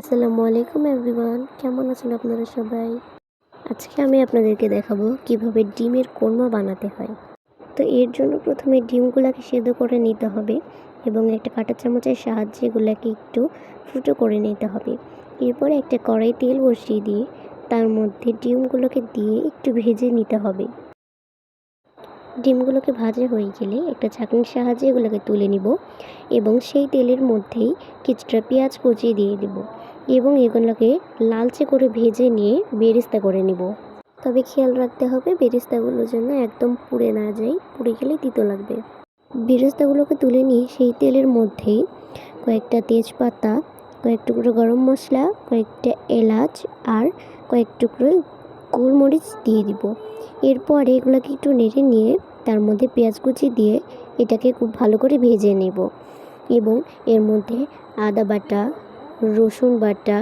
আসসালামু আলাইকুম এভরিওয়ান। কেমন আছেন আপনারা সবাই? আজকে আমি আপনাদেরকে দেখাবো কীভাবে ডিমের কোরমা বানাতে হয়। তো এর জন্য প্রথমে ডিমগুলোকে সেদ্ধ করে নিতে হবে এবং একটা কাঁটা চামচের সাহায্যে এগুলোকে একটু ফুটো করে নিতে হবে। এরপরে একটা কড়াই তেল বসিয়ে দিয়ে তার মধ্যে ডিমগুলোকে দিয়ে একটু ভেজে নিতে হবে। ডিমগুলোকে ভাজা হয়ে গেলে একটা ছাঁকনির সাহায্যে এগুলোকে তুলে নিব এবং সেই তেলের মধ্যেই কিছুটা পেঁয়াজ কুচিয়ে দিয়ে দেব। এবং এগুলোকে লালচে করে ভেজে নিয়ে বেরেস্তা করে নিব। তবে খেয়াল রাখতে হবে, বেরেস্তাগুলো যেন একদম পুড়ে না যায়, পুড়ে গেলে তিতো লাগবে। বেরেস্তাগুলোকে তুলে নিয়ে সেই তেলের মধ্যেই কয়েকটা তেজপাতা, কয়েক টুকরো গরম মশলা, কয়েকটা এলাচ আর কয়েক টুকরো গোলমরিচ দিয়ে দিব। এরপরে এগুলোকে একটু নেড়ে নিয়ে তার মধ্যে পেঁয়াজ কুচি দিয়ে এটাকে খুব ভালো করে ভেজে নেব। এবং এর মধ্যে আদা বাটা রসুন বাটা,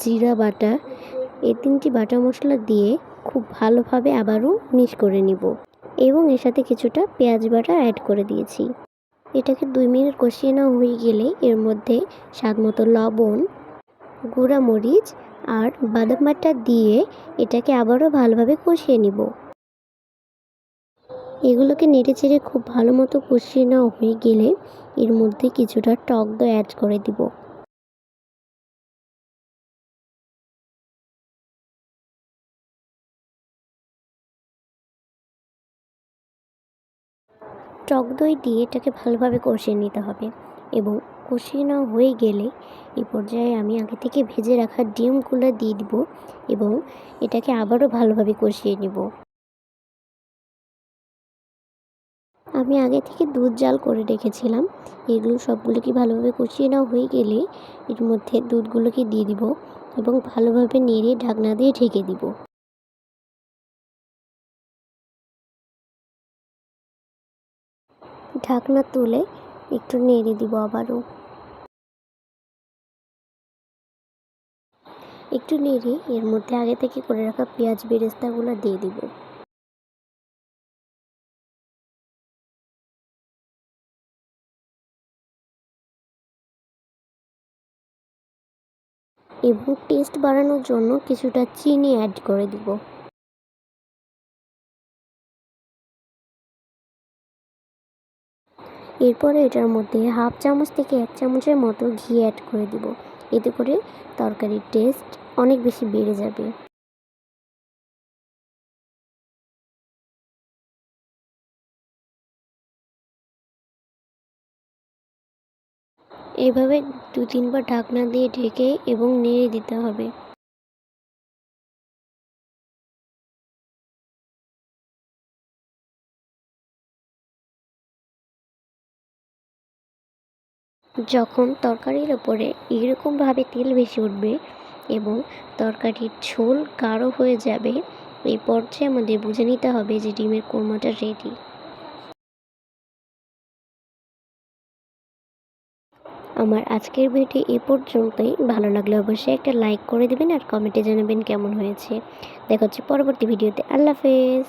জিরা বাটা এই তিনটি বাটা মশলা দিয়ে খুব ভালোভাবে আবারও মিক্স করে নিব এবং এর সাথে কিছুটা পেঁয়াজ বাটা অ্যাড করে দিয়েছি। এটাকে দুই মিনিট কষিয়ে নেওয়া হয়ে গেলে এর মধ্যে স্বাদ মতো লবণ গুঁড়া মরিচ আর বাদাম বাটা দিয়ে এটাকে আবারও ভালোভাবে কষিয়ে নিব। এগুলোকে নেড়ে চেড়ে খুব ভালো মতো কষিয়ে নেওয়া হয়ে গেলে এর মধ্যে কিছুটা টক দই অ্যাড করে দিব। টক দই দিয়ে এটাকে ভালোভাবে কষিয়ে নিতে হবে এবং কষিয়ে নেওয়া হয়ে গেলে এই পর্যায়ে আমি আগে থেকে ভেজে রাখা ডিমগুলো দিয়ে দিব এবং এটাকে আবারও ভালোভাবে কষিয়ে নিব। আমি আগে থেকে দুধ জাল করে রেখেছিলাম। এগুলো সবগুলোকে ভালোভাবে কষিয়ে নেওয়া হয়ে গেলে এর মধ্যে দুধগুলোকে দিয়ে দিব এবং ভালোভাবে নেড়ে ঢাকনা দিয়ে ঢেকে দিব। ঢাকনা তুলে একটু নেড়ে দিব আবারও। একটু নেড়ে এর মধ্যে আগে থেকে করে রাখা পেঁয়াজ বেরেস্তাগুলো দিয়ে দিব। এবং টেস্ট বাড়ানোর জন্য কিছুটা চিনি অ্যাড করে দিব। এরপরে এটার মধ্যে হাফ চামচ থেকে এক চামচের মতো ঘি অ্যাড করে দিব। এতে করে তরকারির টেস্ট অনেক বেশি বেড়ে যাবে। এভাবে দু তিনবার ঢাকনা দিয়ে ঢেকে এবং নেড়ে দিতে হবে। যখন তরকারির ওপরে এরকমভাবে তেল বেশি উঠবে এবং তরকারির ঝোল গাঢ় হয়ে যাবে, এই পর্যায়ে আমাদের বুঝে নিতে হবে যে ডিমের কোরমাটা রেডি আমার আজকের ভিডিও এ পর্যন্তই। ভালো লাগলে অবশ্যই একটা লাইক করে দেবেন আর কমেন্টে জানাবেন কেমন হয়েছে। দেখা হচ্ছে পরবর্তী ভিডিওতে। আল্লাহ হাফেজ।